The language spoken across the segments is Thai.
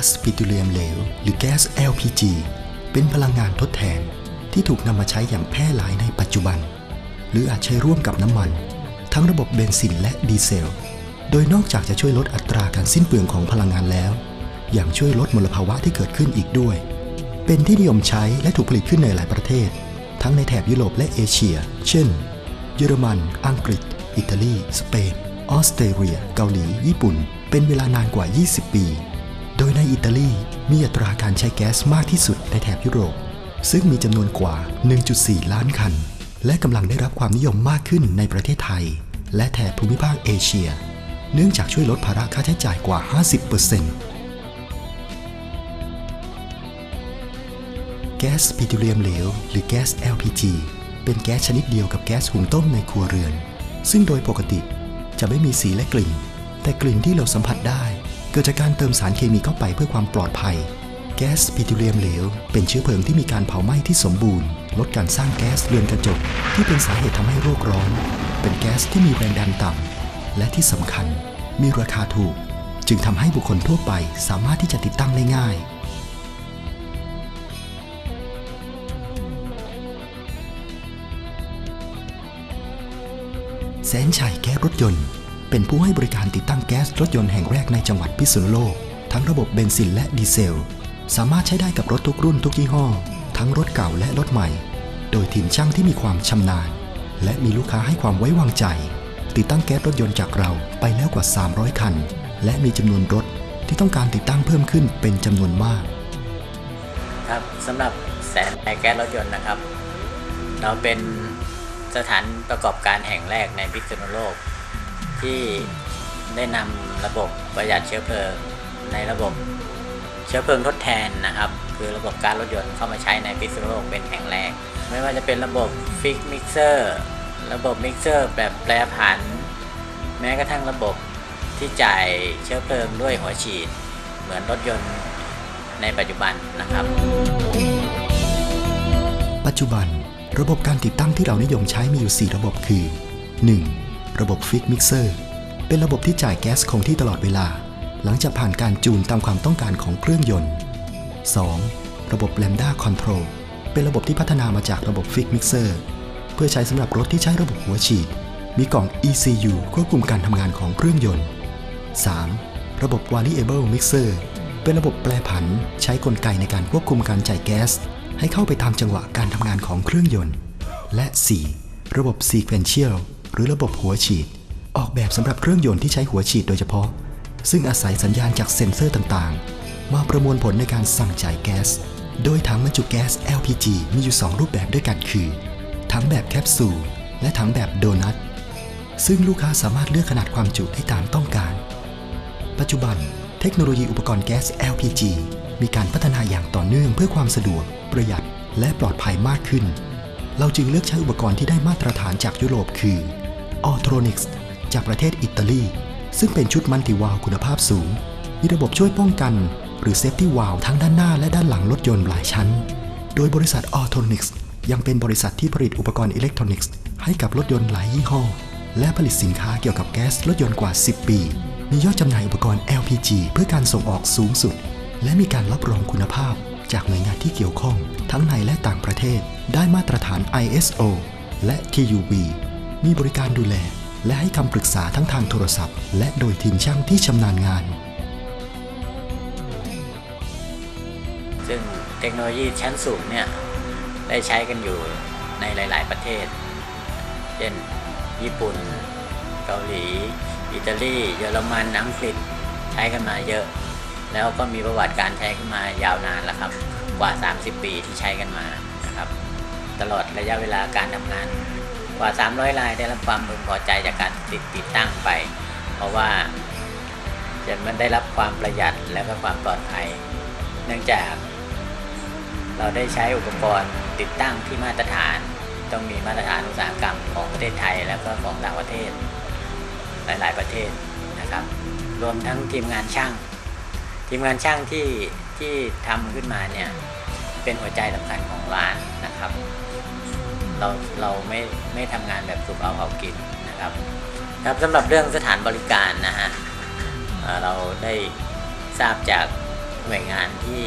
ก๊าซปิโตรเลียมเหลว หรือแก๊ส LPG เป็นพลังงานทดแทนที่ถูกนำมาใช้อย่างแพร่หลายในปัจจุบัน หรืออาจใช้ร่วมกับน้ำมัน ทั้งระบบเบนซินและดีเซล โดยนอกจากจะช่วยลดอัตราการสิ้นเปลืองของพลังงานแล้ว ยังช่วยลดมลภาวะที่เกิดขึ้นอีกด้วย เป็นที่นิยมใช้และถูกผลิตขึ้นในหลายประเทศ ทั้งในแถบยุโรปและเอเชีย เช่น เยอรมัน อังกฤษ อิตาลี สเปน ออสเตรเลีย เกาหลี ญี่ปุ่น เป็นเวลานานกว่า 20 ปี โดยในอิตาลีมีอัตราการใช้แก๊สมากที่สุดในแถบยุโรป ซึ่งมีจำนวนกว่า 1.4 ล้านคัน และกำลังได้รับความนิยมมากขึ้นในประเทศไทย และแถบภูมิภาคเอเชีย เนื่องจากช่วยลดภาระค่าใช้จ่ายกว่า 50%แก๊สปิโตรเลียมเหลว หรือแก๊ส LPG เป็นแก๊สชนิดเดียวกับแก๊สหุงต้มในครัวเรือน ซึ่งโดยปกติจะไม่มีสีและกลิ่น แต่กลิ่นที่เราสัมผัสได้ เกิดจากการเติมสารเคมีเข้าไปเพื่อความปลอดภัย แก๊สปิโตรเลียมเหลว เป็นเชื้อเพลิงที่มีการเผาไหม้ที่สมบูรณ์ ลดการสร้างแก๊สเรือนกระจก ที่เป็นสาเหตุทำให้โรคร้อน เป็นแก๊สที่มีแรงดันต่ำและที่สำคัญ มีราคาถูก จึงทำให้บุคคลทั่วไปสามารถที่จะติดตั้งได้ง่ายแสนชัยแก๊สรถยนต์ เป็นผู้ให้บริการติดตั้งแก๊สรถยนต์แห่งแรกในจังหวัดพิษณุโลก ทั้งระบบเบนซินและดีเซล สามารถใช้ได้กับรถทุกรุ่นทุกยี่ห้อ ทั้งรถเก่าและรถใหม่ โดยทีมช่างที่มีความชำนาญ และมีลูกค้าให้ความไว้วางใจ ติดตั้งแก๊สรถยนต์จากเราไปแล้วกว่า 300 คัน และมีจำนวนรถที่ต้องการติดตั้งเพิ่มขึ้นเป็นจำนวนมากครับสำหรับแสนไอแก๊สรถยนต์นะครับ เราเป็นสถานประกอบการแห่งแรกในพิษณุโลก ที่ได้นำระบบประหยัดเชื้อเพลิง ในระบบเชื้อเพลิงทดแทนนะครับ คือระบบการรถยนต์เข้ามาใช้ในพิษณุโลกเป็นแห่งแรก ไม่ว่าจะเป็นระบบฟิกมิกเซอร์ระบบมิกเซอร์แบบแปรผัน แม้กระทั่งระบบที่จ่ายเชื้อเพลิงด้วยหัวฉีด เหมือนรถยนต์ในปัจจุบันนะครับ ปัจจุบันระบบการติดตั้งที่เรานิยมใช้มีอยู่ 4 ระบบคือ 1. ระบบฟิกมิกเซอร์เป็นระบบที่จ่ายแก๊สคงที่ตลอดเวลา หลังจากผ่านการจูนตามความต้องการของเครื่องยนต์ 2. ระบบ Lambda Control เป็นระบบที่พัฒนามาจากระบบฟิกมิกเซอร์เพื่อใช้สำหรับรถที่ใช้ระบบหัวฉีด มีกล่อง ECU ควบคุมการทำงานของเครื่องยนต์ 3. ระบบ Variable Mixer เป็นระบบแปรผันใช้กลไกในการควบคุมการจ่ายแก๊ส ให้เข้าไปตามจังหวะการทำงานของเครื่องยนต์ และ 4. ระบบ Sequential หรือระบบหัวฉีด ออกแบบสำหรับเครื่องยนต์ที่ใช้หัวฉีดโดยเฉพาะ ซึ่งอาศัยสัญญาณจากเซ็นเซอร์ต่างๆ มาประมวลผลในการสั่งจ่ายแก๊ส โดยถังบรรจุแก๊ส LPG มีอยู่ 2 รูปแบบด้วยกันคือ ถังแบบแคปซูลและถังแบบโดนัท ซึ่งลูกค้าสามารถเลือกขนาดความจุได้ตามต้องการ ปัจจุบัน เทคโนโลยีอุปกรณ์แก๊ส LPG มีการพัฒนาอย่างต่อเนื่องเพื่อความสะดวก ประหยัด และปลอดภัยมากขึ้น เราจึงเลือกใช้อุปกรณ์ที่ได้มาตรฐานจากยุโรปคือ a u t r o n i x จากประเทศอิตาลี ซึ่งเป็นชุดมัลติวาลคุณภาพสูง มีระบบช่วยป้องกัน หรือเซฟตี้วาลทั้งด้านหน้าและด้านหลังรถยนต์หลายชั้น โดยบริษัท a u t r o n i x ยังเป็นบริษัทที่ผลิตอุปกรณ์อิเล็กทรอนิกส์ให้กับรถยนต์หลายยี่ห้อ และผลิตสินค้าเกี่ยวกับแก๊สรถยนต์กว่า 10 ปี มียอดจำหน่ายอุปกรณ์ LPG เพื่อการส่งออกสูงสุด และมีการรับรองคุณภาพจากหน่วยงานที่เกี่ยวข้อง ทั้งในและต่างประเทศ ได้มาตรฐาน ISO และ TUV มีบริการดูแล และให้คำปรึกษาทั้งทางโทรศัพท์ และโดยทีมช่างที่ชำนาญงาน ซึ่งเทคโนโลยีชั้นสูงเนี่ย ได้ใช้กันอยู่ในหลาย ๆ ประเทศ เช่น ญี่ปุ่น เกาหลี อิตาลี เยอรมัน อังกฤษ ใช้กันมาเยอะ แล้วก็มีประวัติการใช้กันมายาวนานแล้วครับ กว่า 30 ปีที่ใช้กันมานะครับ ตลอดระยะเวลาการทำงาน ว่า 300 รายได้รับความพึงพอใจจากการติดติดตั้งไป เพราะว่าจะมันได้รับความประหยัดและก็ความปลอดภัย เนื่องจากเราได้ใช้อุปกรณ์ติดตั้งที่มาตรฐาน ต้องมีมาตรฐานอุตสาหกรรมของประเทศไทยแล้วก็ของต่างประเทศ หลาย ๆ ประเทศนะครับ รวมทั้งทีมงานช่าง ทีมงานช่างที่ที่ทำขึ้นมาเนี่ยเป็นหัวใจสำคัญของร้านนะครับ เราเราไม่ไม่ทำงานแบบสุกเอาเผากินนะครับครับสำหรับเรื่องสถานบริการนะฮะเราได้ทราบจากหน่วยงานที่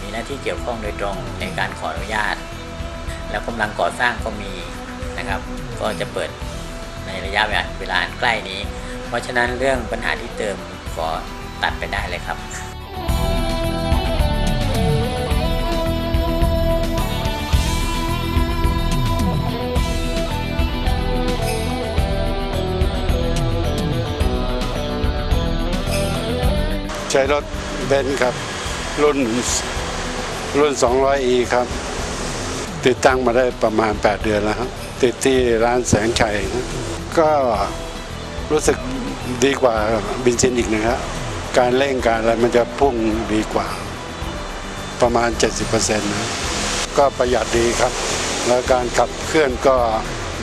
มีหน้าที่เกี่ยวข้องโดยตรงในการขออนุญาต แล้วกำลังก่อสร้างก็มีนะครับ ก็จะเปิดในระยะเวลาเวลาใกล้นี้ เพราะฉะนั้นเรื่องปัญหาที่เติมขอตัดไปได้เลยครับ ใช้รถเบนซ์ครับ รุ่นรุ่น 200e ครับ ติดตั้งมาได้ประมาณ 8 เดือนแล้วครับ ติดที่ร้านแสงชัยนะก็รู้สึกดีกว่าบินซินอีกนะครับการเร่งการอะไรมันจะพุ่งดีกว่า ประมาณ 70%นะก็ประหยัดดีครับ แล้วการขับเคลื่อนก็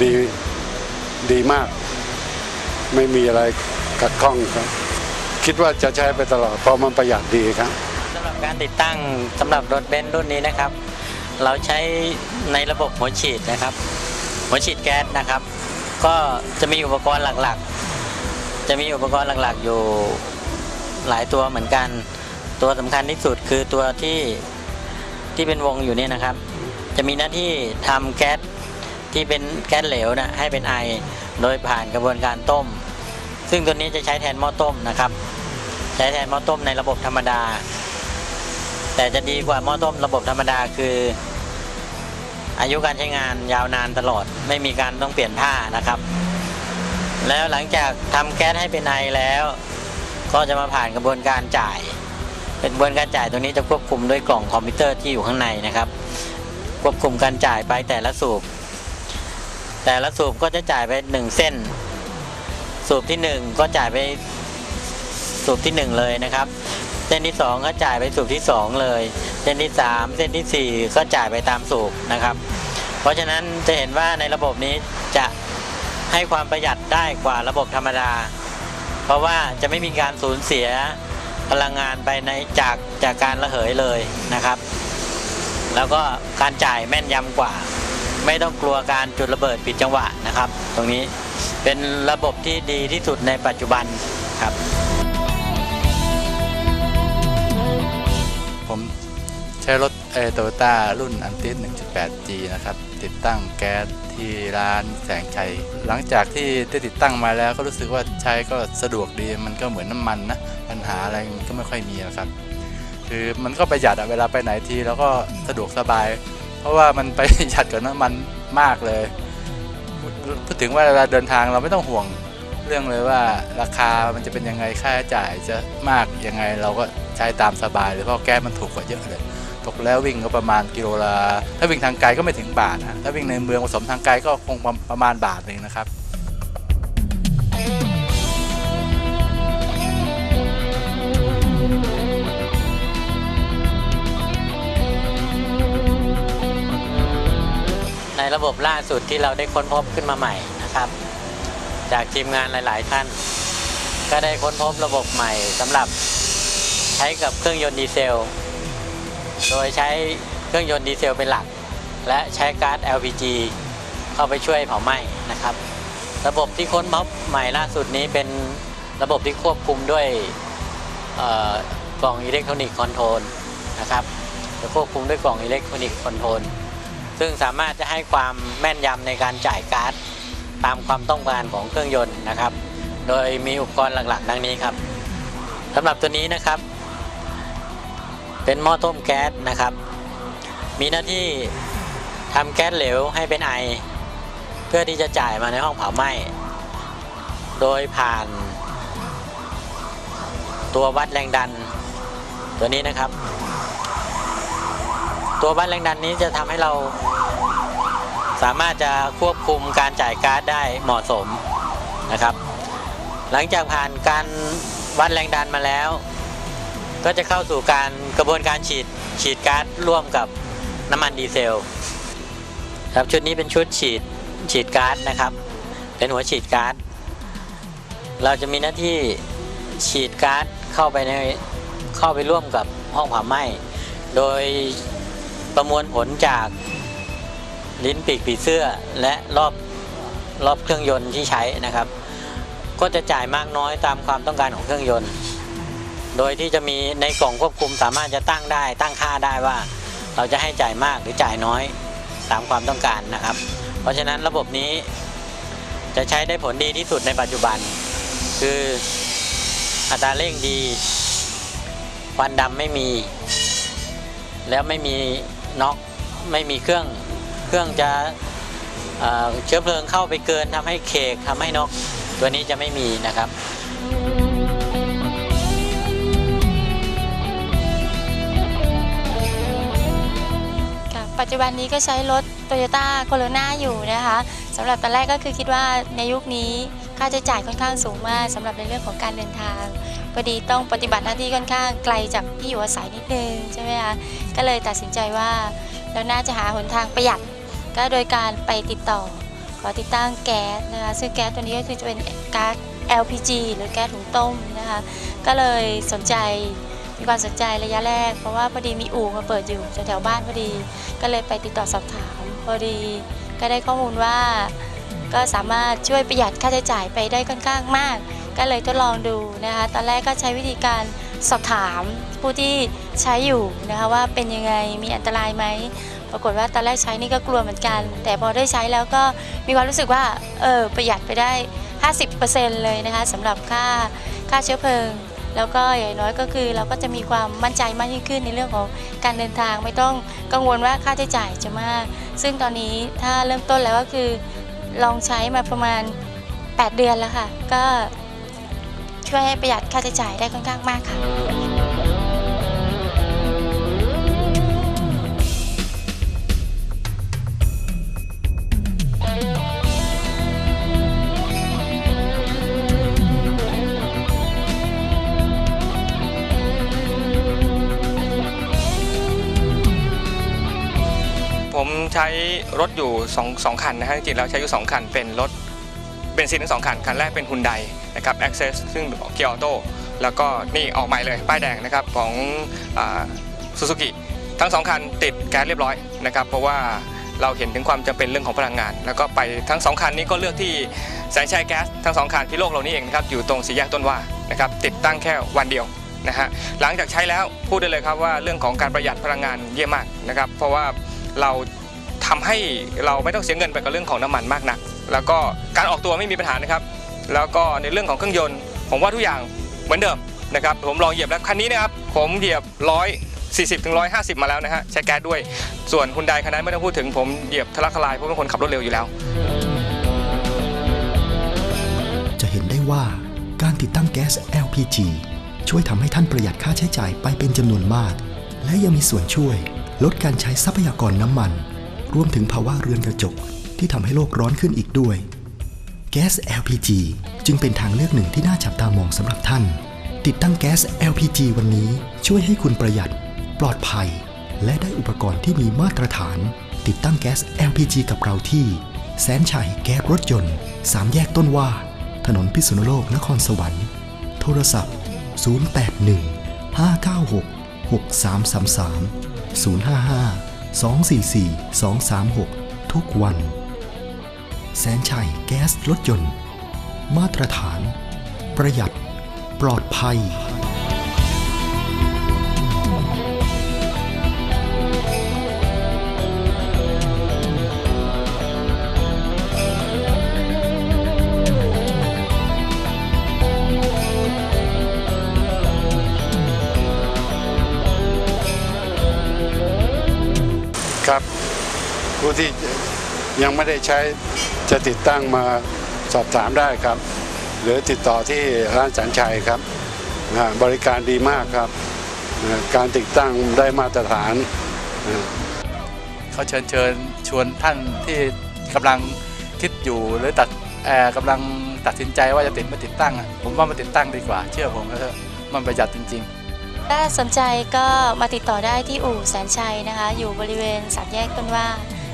ดีดีมาก ไม่มีอะไรขัดข้องครับ คิดว่าจะใช้ไปตลอดเพราะมันประหยัดดีครับสำหรับการติดตั้งสำหรับรถเบนซ์รุ่นนี้นะครับ เราใช้ในระบบหัวฉีดนะครับ หัวฉีดแก๊สนะครับ ก็จะมีอุปกรณ์หลักๆ จะมีอุปกรณ์หลักๆ อยู่หลายตัวเหมือนกัน ตัวสำคัญที่สุดคือตัวที่ที่เป็นวงอยู่นี่นะครับ จะมีหน้าที่ทำแก๊สที่เป็นแก๊สเหลวนะให้เป็นไอ โดยผ่านกระบวนการต้ม ซึ่งตัวนี้จะใช้แทนหม้อต้มนะครับ ใช้แทนหม้อต้มในระบบธรรมดา แต่จะดีกว่าหม้อต้มระบบธรรมดาคือ อายุการใช้งานยาวนานตลอด ไม่มีการต้องเปลี่ยนผ้านะครับ แล้วหลังจากทำแก๊สให้เป็นไอแล้ว ก็จะมาผ่านกระบวนการจ่าย เป็นกระบวนการจ่ายตัวนี้จะควบคุมด้วยกล่องคอมพิวเตอร์ที่อยู่ข้างในนะครับ ควบคุมการจ่ายไปแต่ละสูบ แต่ละสูบก็จะจ่ายไปหนึ่งเส้น สูบที่หนึ่งก็จ่ายไป สูบที่หนึ่งเลยนะครับ เส้นที่สองก็จ่ายไปสูบที่สองเลย เส้นที่สามเส้นที่สี่ก็จ่ายไปตามสูบนะครับ เพราะฉะนั้นจะเห็นว่าในระบบนี้จะให้ความประหยัดได้กว่าระบบธรรมดา เพราะว่าจะไม่มีการสูญเสียพลังงานไปในจากจากการระเหยเลยนะครับ แล้วก็การจ่ายแม่นยำกว่า ไม่ต้องกลัวการจุดระเบิดผิดจังหวะนะครับ ตรงนี้เป็นระบบที่ดีที่สุดในปัจจุบัน ช้รถเอโตโยต้ารุ่นอันติส 1.8G นะครับ ติดตั้งแก๊สที่ร้านแสงชัย หลังจากที่ได้ติดตั้งมาแล้วก็รู้สึกว่าใช้ก็สะดวกดี มันก็เหมือนน้ำมันนะ ปัญหาอะไรมันก็ไม่ค่อยมีนะครับ คือมันก็ประหยัดเวลาไปไหนทีแล้วก็สะดวกสบาย เพราะว่ามันประหยัดกว่าน้ำมันมากเลย พูดถึงว่าเวลาเดินทางเราไม่ต้องห่วงเรื่องเลยว่าราคามันจะเป็นยังไงค่าใช้จ่ายจะมากยังไงเราก็ใช้ตามสบายเลยเพราะแก๊สมันถูกกว่าเยอะเลย ตกแล้ววิ่งก็ประมาณกิโลละถ้าวิ่งทางไกลก็ไม่ถึงบาทนะถ้าวิ่งในเมืองผสมทางไกลก็คงประมาณบาทหนึ่งนะครับในระบบล่าสุดที่เราได้ค้นพบขึ้นมาใหม่นะครับ จากทีมงานหลาย ๆ ท่าน ก็ได้ค้นพบระบบใหม่สำหรับใช้กับเครื่องยนต์ดีเซล โดยใช้เครื่องยนต์ดีเซลเป็นหลัก และใช้ก๊าซ LPG เข้าไปช่วยเผาไหม้นะครับ ระบบที่ค้นพบใหม่ล่าสุดนี้เป็นระบบที่ควบคุมด้วยกล่องอิเล็กทรอนิกส์คอนโทรลนะครับจะควบคุมด้วยกล่องอิเล็กทรอนิกส์คอนโทรลซึ่งสามารถจะให้ความแม่นยำในการจ่ายก๊าซตามความต้องการของเครื่องยนต์นะครับ โดยมีอุปกรณ์หลักๆ ดังนี้ครับสำหรับตัวนี้นะครับ เป็นหม้อต้มแก๊สนะครับ มีหน้าที่ทำแก๊สเหลวให้เป็นไอ เพื่อที่จะจ่ายมาในห้องเผาไหม้ โดยผ่าน ตัววัดแรงดัน ตัวนี้นะครับ ตัววัดแรงดันนี้จะทำให้เรา สามารถจะควบคุมการจ่ายก๊าซได้เหมาะสมนะครับ หลังจากผ่านการวัดแรงดันมาแล้ว ก็จะเข้าสู่การกระบวนการฉีดฉีดก๊าซร่วมกับน้ำมันดีเซลครับชุดนี้เป็นชุดฉีดฉีดก๊าซนะครับ เป็นหัวฉีดก๊าซเราจะมีหน้าที่ฉีดก๊าซเข้าไปในเข้าไปร่วมกับห้องเผาไหม้โดยประมวลผลจากลิ้นปีกผีเสื้อและรอบรอบเครื่องยนต์ที่ใช้นะครับ ก็จะจ่ายมากน้อยตามความต้องการของเครื่องยนต์ โดยที่จะมีในกล่องควบคุมสามารถจะตั้งได้ ตั้งค่าได้ว่าเราจะให้จ่ายมากหรือจ่ายน้อยตามความต้องการนะครับ เพราะฉะนั้นระบบนี้จะใช้ได้ผลดีที่สุดในปัจจุบัน คืออัตราเร่งดีควันดำไม่มี แล้วไม่มีน็อกไม่มีเครื่องเครื่องจะเเชื้อเพลิงเข้าไปเกินทำให้เคกทำให้น็อกตัวนี้จะไม่มีนะครับ ปัจจุบันนี้ก็ใช้รถ Toyota c o r o n a อยู่นะคะสำหรับตอนแรกก็คือคิดว่าในยุคนี้ค่าใช้จ่ายค่อนข้างสูงมากสำหรับในเรื่องของการเดินทางพอดีต้องปฏิบัติหน้าที่ค่อนข้างไกลจากที่อยู่อาศัยนิดนึงใช่ไหมคะก็เลยตัดสินใจว่าเราน่าจะหาหนทางประหยัด ก็โดยการไปติดต่อ ขอติดตั้งแก๊สนะคะซึ่งแก๊สตัวนี้ก็คือจะเป็นก๊าซ LPG หรือแก๊สถุงต้มนะคะก็เลยสนใจ มีความสนใจระยะแรก เพราะว่าพอดีมีอู่มาเปิดอยู่แถวๆบ้านพอดี ก็เลยไปติดต่อสอบถาม พอดีก็ได้ข้อมูลว่า ก็สามารถช่วยประหยัดค่าใช้จ่ายไปได้ค่อนข้างมาก ก็เลยทดลองดูนะคะ ตอนแรกก็ใช้วิธีการสอบถามผู้ที่ใช้อยู่นะคะว่าเป็นยังไงมีอันตรายไหมปรากฏว่าตอนแรกใช้นี่ก็กลัวเหมือนกัน แต่พอได้ใช้แล้วก็มีความรู้สึกว่าเออประหยัดไปได้ 50%เลยนะคะสำหรับค่าค่าเชื้อเพลิง แล้วก็อย่างน้อยก็คือเราก็จะมีความมั่นใจมากยิ่งขึ้นในเรื่องของการเดินทางไม่ต้องกังวลว่าค่าใช้จ่ายจะมาก ซึ่งตอนนี้ถ้าเริ่มต้นแล้วก็คือลองใช้มาประมาณ 8 เดือนแล้วค่ะ ก็ช่วยให้ประหยัดค่าใช้จ่ายได้ค่อนข้างมากค่ะ ถอยู่2องสองคันนะฮะจริงๆแล้วใช้อยู่ 2 คัน เป็นรถเบนซินทั้งสองคัน คันแรกเป็น Hyundai นะครับ Access ซึ่งเกียร์ออโต้แล้วก็นี่ออกใหม่เลย ป้ายแดงนะครับของซูซูกิทั้งสองคันติดแก๊สเรียบร้อยนะครับ เพราะว่าเราเห็นถึงความจำเป็นเรื่องของพลังงาน แล้วก็ไปทั้งสองคันนี้ก็เลือกที่แสนชัยแก๊สทั้งสองคันที่โลกเรานี่เองนะครับอยู่ตรงสี่แยกต้นว่านะครับติดตั้งแค่วันเดียวนะฮะหลังจากใช้แล้วพูดได้เลยครับว่าเรื่องของการประหยัดพลังงานเยี่ยมมากนะครับเพราะว่าเรา ทำให้เราไม่ต้องเสียเงินไปกับเรื่องของน้ำมันมากนัก แล้วก็การออกตัวไม่มีปัญหานะครับ แล้วก็ในเรื่องของเครื่องยนต์ ผมว่าทุกอย่างเหมือนเดิมนะครับผมลองเหยียบแล้วคันนี้นะครับผมเหยียบ140ถึง150 มาแล้วนะฮะใช้แก๊สด้วย ส่วนคุณไดคันนั้นไม่ต้องพูดถึงผมเหยียบทะลักทลายเพราะเป็นคนขับรถเร็วอยู่แล้ว จะเห็นได้ว่าการติดตั้งแก๊ส LPG ช่วยทำให้ท่านประหยัดค่าใช้จ่ายไปเป็นจำนวนมาก และยังมีส่วนช่วยลดการใช้ทรัพยากรน้ำมัน รวมถึงภาวะเรือนกระจกที่ทำให้โลกร้อนขึ้นอีกด้วย แก๊ส LPG จึงเป็นทางเลือกหนึ่งที่น่าจับตามองสำหรับท่าน ติดตั้งแก๊ส LPG วันนี้ช่วยให้คุณประหยัด ปลอดภัย และได้อุปกรณ์ที่มีมาตรฐาน ติดตั้งแก๊ส LPG กับเราที่ แสนชัยแก๊สรถยนต์3แยกต้นว่า ถนนพิษณุโลกนครสวรรค์ โทรศัพท์ 081 596 6333 055 244 236 ทุกวัน แสนชัยแก๊สรถยนต์ มาตรฐาน ประหยัด ปลอดภัย ครับ ผู้ที่ยังไม่ได้ใช้จะติดตั้งมาสอบถามได้ครับ หรือติดต่อที่ร้านสันชัยครับ บริการดีมากครับ การติดตั้งได้มาตรฐาน เขาเชิญเชิญชวนท่านที่กำลังคิดอยู่หรือตัดเอ่อกำลังตัดสินใจว่าจะติดไม่ติดตั้ง ผมว่ามาติดตั้งดีกว่า เชื่อผมเถอะมันประหยัดจริง ๆ ถ้าสนใจก็มาติดต่อได้ที่อู่แสนชัยนะคะ อยู่บริเวณสามแยกต้นว่า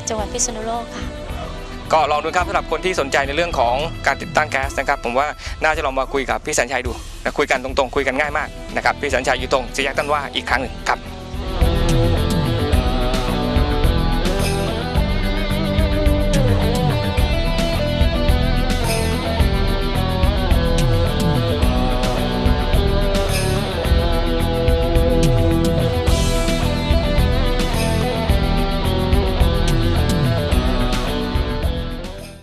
จังหวัดพิษณุโลกค่ะ ก็ลองดูครับสำหรับคนที่สนใจในเรื่องของการติดตั้งแก๊สนะครับ ผมว่าน่าจะลองมาคุยกับพี่แสนชัยดูนะคุยกันตรงๆ คุยกันง่ายมากนะครับพี่แสนชัยอยู่ตรงสี่แยกต้นว่าอีกครั้งหนึ่งครับ